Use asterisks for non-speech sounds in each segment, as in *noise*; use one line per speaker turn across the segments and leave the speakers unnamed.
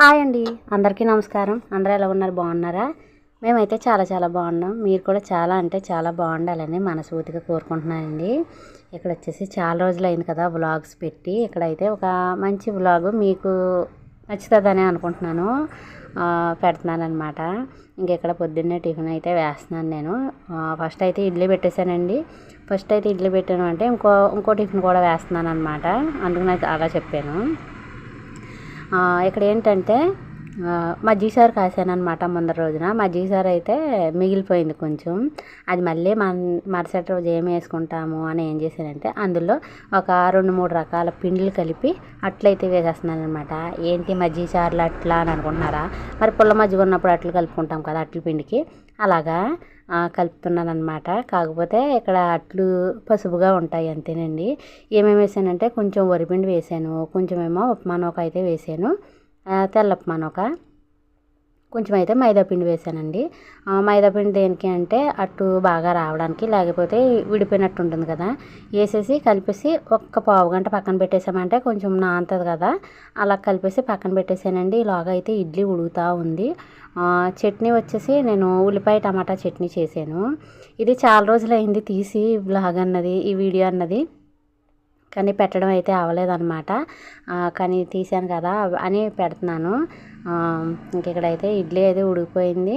Hi అండి. అందరికీ నమస్కారం. అందరూ ఎలా ఉన్నారు? బాగున్నారా? మేమైతే చాలా చాలా బాగున్నాం. మీరు కూడా చాలా అంటే చాలా బాగుండాలని మనస్ఫూర్తిగా కోరుకుంటున్నానండి. ఇక్కడ వచ్చేసి చాలా రోజులు అయింది కదా వ్లాగ్స్ పెట్టి. ఇక్కడైతే ఒక మంచి వ్లాగ్ మీకు నచ్చుతుందని అనుకుంటున్నాను. పెడుతున్నాను అనమాట ఇంక ఇక్కడ పొద్దున్నే టిఫిన్ అయితే వేస్తున్నాను నేను. ఫస్ట్ అయితే ఇడ్లీ పెట్టేశానండి. ఫస్ట్ అయితే ఇడ్లీ పెట్టాను అంటే ఇంకో ఇంకో టిఫిన్ కూడా వేస్తున్నాను అనమాట అందుకు అయితే అలా చెప్పాను. ఇక్కడ ఏంటంటే ఆ, మజ్జిగ సారు కాసాను అనమాట ముందర రోజున మజ్జిగ సారు అయితే మిగిలిపోయింది కొంచెం. అది మళ్ళీ మన మరుసటి రోజు ఏం వేసుకుంటాము అని ఏం చేశానంటే అందులో ఒక రెండు మూడు రకాల పిండిలు కలిపి అట్లయితే వేసేస్తున్నాను అనమాట ఏంటి మజ్జిగ సారులు అట్లా అని అనుకుంటున్నారా? మరి పుల్ల మజ్జిగ ఉన్నప్పుడు అట్లు కలుపుకుంటాం కదా అట్ల పిండికి. అలాగా కలుపుతున్నాను అనమాట కాకపోతే ఇక్కడ అట్లు పసుపుగా ఉంటాయి అంతేనండి. ఏమేమి వేసానంటే కొంచెం వరిపిండి వేసాను. కొంచెం ఏమో ఉప్మా అయితే వేసాను. తెల్ల ఉప్మా ఒక కొంచెం అయితే మైదాపిండి వేసానండి. మైదాపిండి మైదా పిండి దేనికి అంటే అట్టు బాగా రావడానికి లేకపోతే విడిపోయినట్టు ఉంటుంది కదా. వేసేసి కలిపేసి ఒక్క పావు గంట పక్కన పెట్టేసామంటే కొంచెం నాంతది కదా. అలా కలిపేసి పక్కన పెట్టేసానండి. ఇలాగ అయితే ఇడ్లీ ఉడుగుతూ ఉంది. చట్నీ వచ్చేసి నేను ఉల్లిపాయ టమాటా చట్నీ చేశాను. ఇది చాలా రోజులైంది తీసి బ్లాగ్ అన్నది ఈ వీడియో అన్నది. కానీ పెట్టడం అయితే అవ్వలేదన్నమాట. కానీ తీసాను కదా అని పెడుతున్నాను. ఇంకెక్కడైతే ఇడ్లీ అయితే ఉడికిపోయింది.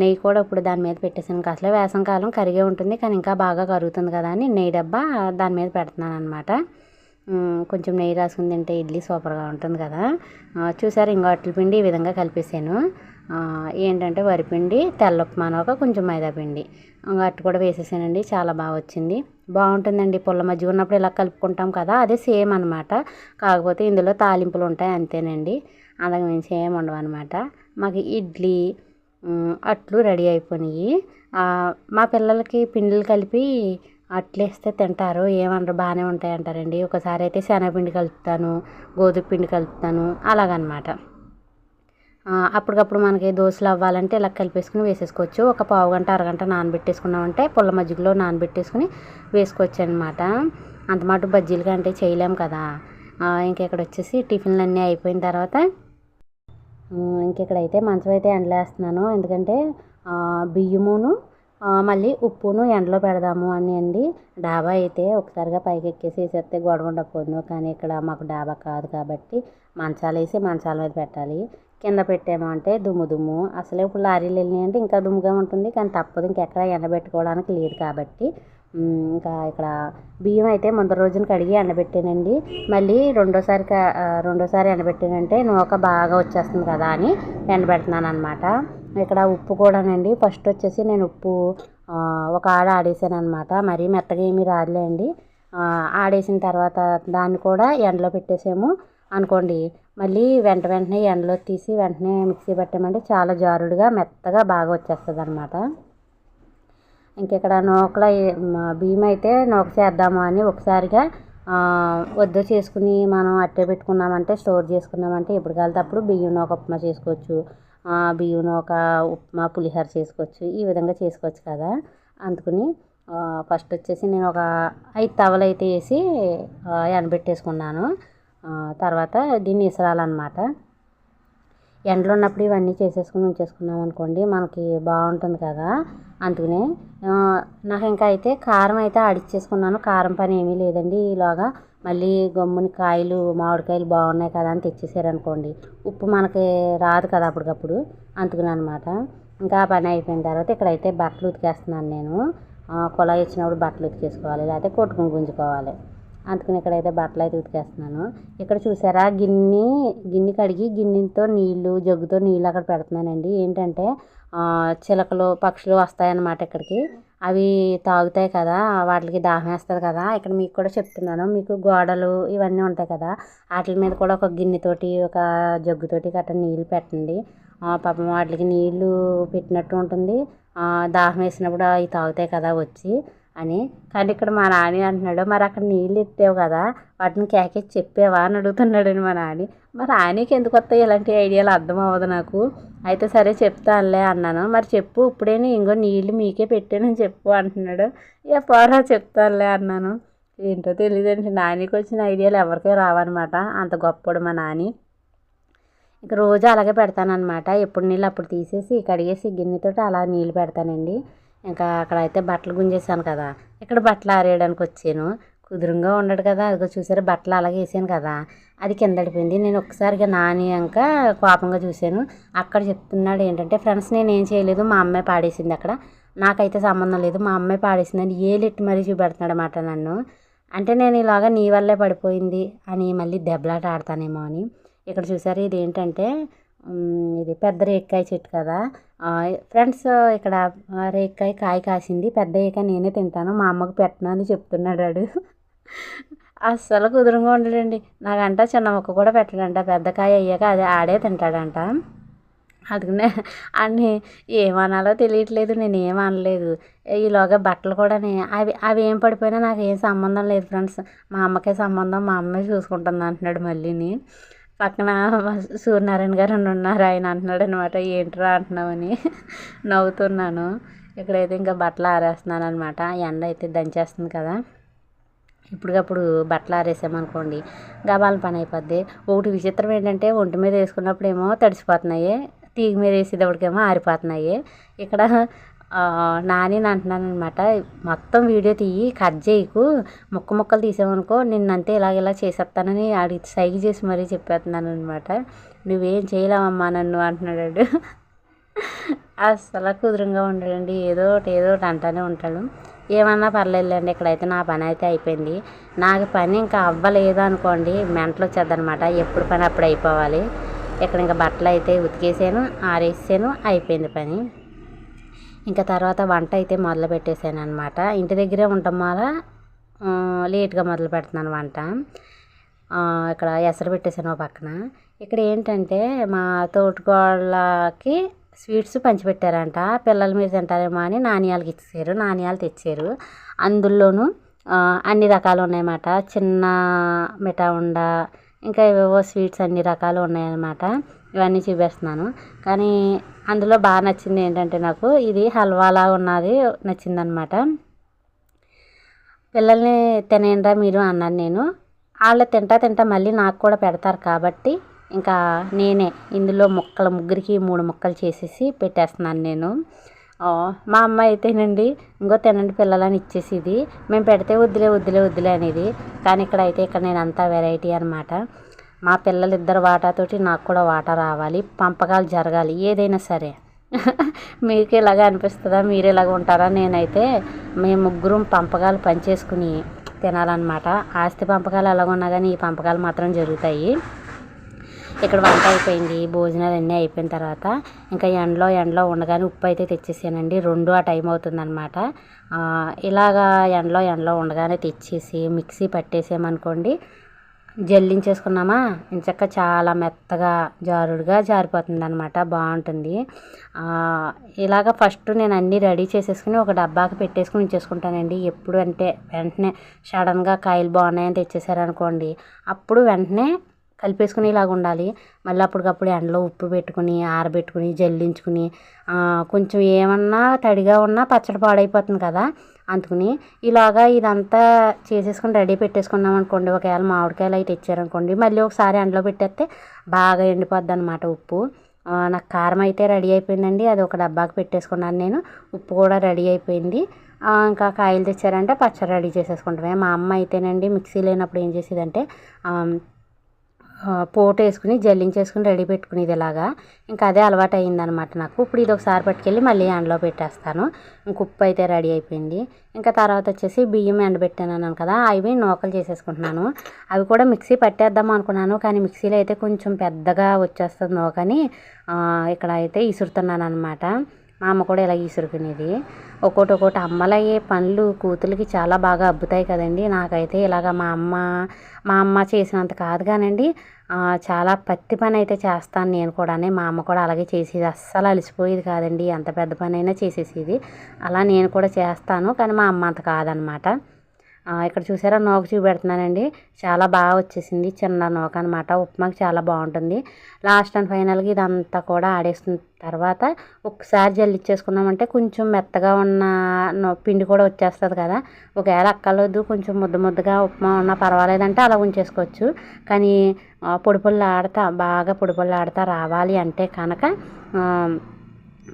నెయ్యి కూడా ఇప్పుడు దాని మీద పెట్టేసాను ఇంకా అసలే వేసంకాలం కరిగే ఉంటుంది కానీ ఇంకా బాగా కరుగుతుంది కదా అని నెయ్యి డబ్బా దాని మీద పెడుతున్నాను అనమాట కొంచెం నెయ్యి రాసుకుని తింటే ఇడ్లీ సూపర్గా ఉంటుంది కదా. చూసారు ఇంకో అట్ల పిండి ఈ విధంగా కలిపేసాను ఏంటంటే వరిపిండి తెల్ల ఉప్మా కొంచెం మైదాపిండి ఇంకా అట్టు కూడా వేసేసానండి. చాలా బాగా వచ్చింది. బాగుంటుందండి. పుల్ల మజ్జిగ ఉన్నప్పుడు ఇలా కలుపుకుంటాం కదా అదే సేమ్ అనమాట కాకపోతే ఇందులో తాలింపులు ఉంటాయి అంతేనండి. అంతకు మించి ఏం ఉండవు అనమాట మాకు ఇడ్లీ అట్లు రెడీ అయిపోయినాయి. మా పిల్లలకి పిండిలు కలిపి అట్లేస్తే తింటారు. ఏమనరు బాగానే ఉంటాయి అంటారండి ఒకసారి అయితే శనగపిండి కలుపుతాను గోధుమ పిండి కలుపుతాను అలాగనమాట అప్పటికప్పుడు మనకి దోశలు అవ్వాలంటే ఇలా కలిపేసుకుని వేసేసుకోవచ్చు. ఒక పావు గంట అరగంట నానబెట్టేసుకున్నామంటే పుల్ల మజ్జిగలో నానబెట్టేసుకుని వేసుకోవచ్చు అనమాట అంతమాట బజ్జీలు బజ్జీలుగా అంటే చేయలేం కదా. ఇంకెక్కడ ఇక్కడ వచ్చేసి టిఫిన్లు అన్నీ అయిపోయిన తర్వాత ఇంకెక్కడైతే ఇక్కడైతే మంచం అయితే ఎండలేస్తున్నాను ఎందుకంటే బియ్యమును మళ్ళీ ఉప్పును ఎండలో పెడదాము అని అండి. డాబా అయితే ఒకసారిగా పైకి ఎక్కేసి వేసేస్తే గొడవ ఉండకపోదు కానీ ఇక్కడ మాకు డాబా కాదు కాబట్టి మంచాలు వేసి మంచాల మీద పెట్టాలి. కింద పెట్టామో అంటే దుమ్ము దుమ్ము. అసలే ఇప్పుడు లారీలు వెళ్ళినాయంటే ఇంకా దుమ్ముగా ఉంటుంది. కానీ తప్పదు. ఇంకెక్కడ ఎండబెట్టుకోవడానికి లేదు కాబట్టి. ఇంకా ఇక్కడ బియ్యం అయితే ముందు రోజున కడిగి ఎండబెట్టానండి. మళ్ళీ రెండోసారి రెండోసారి ఎండబెట్టానంటే నూక బాగా వచ్చేస్తుంది కదా అని ఎండబెడుతున్నాను అనమాట ఇక్కడ ఉప్పు కూడానండి. ఫస్ట్ వచ్చేసి నేను ఉప్పు ఒక ఆడ ఆడేసాను అనమాట మరీ మెత్తగా ఏమీ రాదులేండి. ఆడేసిన తర్వాత దాన్ని కూడా ఎండలో పెట్టేసాము అనుకోండి. మళ్ళీ వెంట వెంటనే ఎండలో తీసి వెంటనే మిక్సీ పెట్టామంటే చాలా జారుడుగా మెత్తగా బాగా వచ్చేస్తుంది అనమాట ఇంకెక్కడ నూకలో బియ్యం అయితే నూక చేద్దాము అని ఒకసారిగా వద్దు వద్ద చేసుకుని మనం అట్టే పెట్టుకున్నామంటే స్టోర్ చేసుకున్నామంటే ఎప్పుడు కలితే అప్పుడు బియ్యం నూక ఉప్మా చేసుకోవచ్చు. బియ్యం నూక ఉప్మా పులిహోర చేసుకోవచ్చు. ఈ విధంగా చేసుకోవచ్చు కదా. అందుకని ఫస్ట్ వచ్చేసి నేను ఒక ఐదు తవలు అయితే వేసి ఎండబెట్టేసుకున్నాను. తర్వాత దీన్ని ఇసరాలన్నమాట. ఎండలో ఉన్నప్పుడు ఇవన్నీ చేసేసుకుని ఉంచేసుకున్నాం అనుకోండి మనకి బాగుంటుంది కదా. అందుకనే నాకు ఇంకా అయితే కారం అయితే ఆడిచ్చేసుకున్నాను. కారం పని ఏమీ లేదండి. ఈలోగా మళ్ళీ గమ్ముని కాయలు మామిడికాయలు బాగున్నాయి కదా అని తెచ్చేసారనుకోండి ఉప్పు మనకి రాదు కదా అప్పటికప్పుడు. అందుకని అనమాట ఇంకా పని అయిపోయిన తర్వాత ఇక్కడైతే బట్టలు ఉతికేస్తున్నాను నేను. కుళాయి వచ్చినప్పుడు బట్టలు ఉతికేసుకోవాలి లేకపోతే కొట్టుకుని గుంజుకోవాలి. అందుకని ఇక్కడైతే బట్టలు అయితే ఉతికేస్తున్నాను. ఇక్కడ చూసారా గిన్నె గిన్నె కడిగి గిన్నెతో నీళ్ళు జగ్గుతో నీళ్ళు అక్కడ పెడుతున్నానండి. ఏంటంటే చిలకలు పక్షులు వస్తాయన్నమాట ఇక్కడికి. అవి తాగుతాయి కదా వాటికి దాహం వేస్తుంది కదా. ఇక్కడ మీకు కూడా చెప్తున్నాను మీకు గోడలు ఇవన్నీ ఉంటాయి కదా. వాటి మీద కూడా ఒక గిన్నెతోటి ఒక జగ్గుతోటి గట్రా నీళ్ళు పెట్టండి. పాపం వాటికి నీళ్ళు పెట్టినట్టు ఉంటుంది. దాహం వేసినప్పుడు అవి తాగుతాయి కదా వచ్చి. అని. కానీ ఇక్కడ మా నాని అంటున్నాడు మరి అక్కడ నీళ్ళు ఎత్తావు కదా వాటిని కేకేసి చెప్పావా? అని అడుగుతున్నాడు మా నాని. మరి నానికి ఎందుకు వస్తాయి? ఇలాంటి ఐడియాలు అర్థం అవ్వదు నాకు. అయితే సరే చెప్తానులే అన్నాను. మరి చెప్పు ఇప్పుడేనే ఇంకో నీళ్ళు మీకే పెట్టానని చెప్పు అంటున్నాడు. ఇక పోరా చెప్తానులే అన్నాను. ఏంటో తెలియదండి నానికి వచ్చిన ఐడియాలు ఎవరికీ రావన్నమాట. అంత గొప్పడు మా నాని. ఇక రోజు అలాగే పెడతానమాట ఎప్పుడు నీళ్ళు అప్పుడు తీసేసి కడిగేసి గిన్నెతోటి అలా నీళ్ళు పెడతానండి. ఇంకా అక్కడ అయితే బట్టలు గుంజేసాను కదా. ఇక్కడ బట్టలు ఆరేయడానికి వచ్చాను. కుదురుగా ఉండడు కదా. అదిగో చూసారు బట్టలు అలాగే వేసాను కదా. అది కిందడిపోయింది నేను నేను నాని నానియాక కోపంగా చూశాను. అక్కడ చెప్తున్నాడు ఏంటంటే ఫ్రెండ్స్ నేను ఏం చేయలేదు. మా అమ్మాయి పాడేసింది అక్కడ. నాకైతే సంబంధం లేదు. మా అమ్మాయి పాడేసిందని ఏలిట్టి మరీ చూపెడుతున్నాడు అన్నమాట నన్ను. అంటే నేను ఇలాగా నీ వల్లే పడిపోయింది అని మళ్ళీ దెబ్బలాట ఆడతానేమో అని. ఇక్కడ చూసారు ఇది ఏంటంటే ఇది పెద్ద రేక్కాయ చెట్టు కదా. ఫ్రెండ్స్ ఇక్కడ ఆ, రేక్కాయ కాయ కాసింది. పెద్ద ఏక నేనే తింటాను. మా అమ్మకు పెట్టను అని చెప్తున్నాడు వాడు. అస్సలు కుదురుగా ఉండడండి. నాకంట చిన్న మొక్క కూడా పెట్టడంట. పెద్ద కాయ అయ్యాక అది ఆడే తింటాడంట. అందుకనే అన్ని ఏమనాలో తెలియట్లేదు. నేను ఏమనలేదు అనలేదు. ఈలోగా బట్టలు కూడా అవి అవి ఏం పడిపోయినా నాకు ఏం సంబంధం లేదు ఫ్రెండ్స్. మా అమ్మకే సంబంధం మా అమ్మే చూసుకుంటుంది అంటున్నాడు మళ్ళీని. పక్కన సూర్యనారాయణ గారు అని ఉన్నారు ఆయన అంటున్నాడు అనమాట ఏంట్రా అంటున్నామని నవ్వుతున్నాను. ఇక్కడైతే ఇంకా బట్టలు ఆరేస్తున్నాను అనమాట ఎండ అయితే దంచేస్తుంది కదా. ఇప్పటికప్పుడు బట్టలు ఆరేసామనుకోండి గబాల పని అయిపోద్ది. ఒకటి విచిత్రం ఏంటంటే ఒంటి మీద వేసుకున్నప్పుడు ఏమో తడిసిపోతున్నాయి తీగ మీద వేసేటప్పటికేమో ఆరిపోతున్నాయి. ఇక్కడ నాని అంటున్నాను అనమాట మొత్తం వీడియో తీయి కట్ చేయకు. ముక్క ముక్కలు తీసామనుకో నిన్నంతే ఇలాగ ఇలా చేసేస్తానని ఆడి సైగ చేసి మరీ చెప్పేస్తున్నాను అనమాట నువ్వేం చేయలేవమ్మా నన్ను అంటున్నాడు. అసలు కుదురంగా కుదురుగా ఉండడండి. ఏదో ఒకటి ఏదో ఒకటి అంటానే ఉంటాడు. ఏమన్నా పర్లేదులేండి ఇక్కడైతే నా పని అయితే అయిపోయింది. నాకు పని ఇంకా అవ్వలేదు అనుకోండి మెంటలు వచ్చేద్దనమాట ఎప్పుడు పని అప్పుడు అయిపోవాలి. ఇక్కడ ఇంకా బట్టలు అయితే ఉతికేసాను ఆరేసాను అయిపోయింది పని. ఇంకా తర్వాత వంట అయితే మొదలు పెట్టేశాను అనమాట ఇంటి దగ్గరే ఉండటం వల్ల లేట్గా మొదలు పెడుతున్నాను వంట. ఇక్కడ ఎసరు పెట్టేశాను ఓ పక్కన. ఇక్కడ ఏంటంటే మా తోటికోళ్ళకి స్వీట్స్ పంచిపెట్టారంట. పిల్లలు మీరు తింటారేమో అని నాణ్యాలకి ఇచ్చారు నాణ్యాలు తెచ్చారు అందులోనూ అన్ని రకాలు ఉన్నాయన్నమాట. చిన్న మిఠా ఉండ ఇంకా ఏవేవో స్వీట్స్ అన్ని రకాలు ఉన్నాయన్నమాట. ఇవన్నీ చూపిస్తున్నాను. కానీ అందులో బాగా నచ్చింది ఏంటంటే నాకు ఇది హల్వాలా ఉన్నది నచ్చిందనమాట. పిల్లల్ని తినేయండిరా మీరు అన్నాను నేను. వాళ్ళు తింటా తింటా మళ్ళీ నాకు కూడా పెడతారు కాబట్టి ఇంకా నేనే ఇందులో ముక్కలు ముగ్గురికి మూడు ముక్కలు చేసేసి పెట్టేస్తున్నాను నేను. మా అమ్మ అయితేనండి ఇంకో తినండి పిల్లలని ఇచ్చేసిది మేము పెడితే వద్దులే వద్దులే వద్దులే అనేది. కానీ ఇక్కడ అయితే ఇక్కడ నేను అంతా వెరైటీ అనమాట మా పిల్లలిద్దరు వాటాతోటి నాకు కూడా వాటా రావాలి పంపకాలు జరగాలి ఏదైనా సరే. *laughs* మీకు ఇలాగ అనిపిస్తుందా? మీరు ఇలాగ ఉంటారా? నేనైతే మేము ముగ్గురం పంపకాలు పనిచేసుకుని తినాలన్నమాట. ఆస్తి పంపకాలు ఎలాగున్నా కానీ ఈ పంపకాలు మాత్రం జరుగుతాయి. ఇక్కడ వంట అయిపోయింది భోజనాలు అన్నీ అయిపోయిన తర్వాత ఇంకా ఎండలో ఎండలో ఉండగానే ఉప్పు అయితే తెచ్చేసానండి. రెండు ఆ టైం అవుతుందన్నమాట. ఇలాగా ఎండలో ఎండలో ఉండగానే తెచ్చేసి మిక్సీ పట్టేసామనుకోండి జల్లించేసుకున్నామా? ఇంచక్క చాలా మెత్తగా జారుడుగా జారిపోతుంది అనమాట బాగుంటుంది ఇలాగ ఫస్ట్ నేను అన్నీ రెడీ చేసేసుకుని ఒక డబ్బాకి పెట్టేసుకుని ఉంచేసుకుంటానండి. ఎప్పుడు అంటే వెంటనే సడన్గా కాయలు బాగున్నాయని తెచ్చేసారనుకోండి అప్పుడు వెంటనే కలిపేసుకుని ఇలాగ ఉండాలి. మళ్ళీ అప్పటికప్పుడు ఎండలో ఉప్పు పెట్టుకుని ఆరబెట్టుకుని జల్లించుకుని కొంచెం ఏమన్నా తడిగా ఉన్నా పచ్చడి పాడైపోతుంది కదా. అందుకుని ఇలాగా ఇదంతా చేసేసుకుని రెడీ పెట్టేసుకున్నాం అనుకోండి. ఒకవేళ మామిడికాయలు అయితే తెచ్చారనుకోండి. మళ్ళీ ఒకసారి ఎండలో పెట్టేస్తే బాగా ఎండిపోద్ది అనమాట ఉప్పు నాకు కారం అయితే రెడీ అయిపోయిందండి. అది ఒక డబ్బాకి పెట్టేసుకున్నాను నేను. ఉప్పు కూడా రెడీ అయిపోయింది. ఇంకా కాయలు తెచ్చారంటే పచ్చడి రెడీ చేసేసుకుంటామే. మా అమ్మ అయితేనండి మిక్సీ లేనప్పుడు ఏం చేసేదంటే పోటు వేసుకుని జల్లించేసుకుని రెడీ పెట్టుకునేది ఇలాగా ఇంకా అదే అలవాటు అయిందనమాట నాకు. ఇప్పుడు ఇది ఒకసారి పట్టుకెళ్ళి మళ్ళీ ఎండలో పెట్టేస్తాను. ఇంక ఉప్పు అయితే రెడీ అయిపోయింది. ఇంకా తర్వాత వచ్చేసి బియ్యం ఎండబెట్టాను కదా అవి నూకలు చేసేసుకుంటున్నాను. అవి కూడా మిక్సీ పట్టేద్దాం అనుకున్నాను కానీ మిక్సీలో అయితే కొంచెం పెద్దగా వచ్చేస్తుంది నూకని. ఇక్కడ అయితే ఇసురుతున్నాను అనమాట మా అమ్మ కూడా ఇలా ఇసురుకునేది ఒక్కోటి ఒక్కోటి అమ్మలయ్యే పనులు కూతురికి చాలా బాగా అబ్బుతాయి కదండి. నాకైతే ఇలాగ మా అమ్మ మా అమ్మ చేసినంత కాదు కానండి చాలా పత్తి పని అయితే చేస్తాను నేను కూడానే. మా అమ్మ కూడా అలాగే చేసేది. అస్సలు అలసిపోయేది కాదండి. ఎంత పెద్ద పని అయినా చేసేసేది. అలా నేను కూడా చేస్తాను. కానీ మా అమ్మ అంత కాదనమాట. ఇక్కడ చూసారా నూక చూపెడుతున్నానండి. చాలా బాగా వచ్చేసింది. చిన్న నూక అనమాట ఉప్మాకి చాలా బాగుంటుంది. లాస్ట్ అండ్ ఫైనల్గా ఇదంతా కూడా ఆడేసిన తర్వాత ఒకసారి జల్లిచ్చేసుకున్నామంటే కొంచెం మెత్తగా ఉన్న పిండి కూడా వచ్చేస్తుంది కదా. ఒకవేళ అక్కర్లేదు కొంచెం ముద్ద ముద్దగా ఉప్మా ఉన్నా పర్వాలేదంటే అలా ఉంచేసుకోవచ్చు. కానీ పొడి పొడి ఆడతా బాగా పొడి పొడి ఆడతా రావాలి అంటే కనుక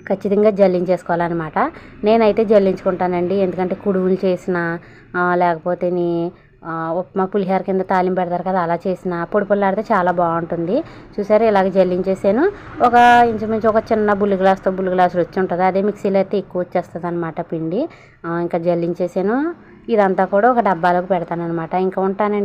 ఖచ్చితంగా జల్లించేసుకోవాలన్నమాట. నేనైతే జల్లించుకుంటానండి. ఎందుకంటే కుడుములు చేసిన లేకపోతే నీ ఉప్మా పులిహోర కింద తాలింపు పెడతారు కదా అలా చేసిన పొడి పొల్లాడితే చాలా బాగుంటుంది. చూసారా ఇలాగ జల్లించేసాను. ఒక ఇంచుమించు ఒక చిన్న బుల్లి గ్లాస్తో బుల్లి గ్లాస్ వచ్చి ఉంటుంది. అదే మిక్సీలో అయితే ఎక్కువ వచ్చేస్తుంది అనమాట పిండి ఇంకా జల్లించేసాను. ఇదంతా కూడా ఒక డబ్బాలోకి పెడతాను అనమాట ఇంకా ఉంటానండి.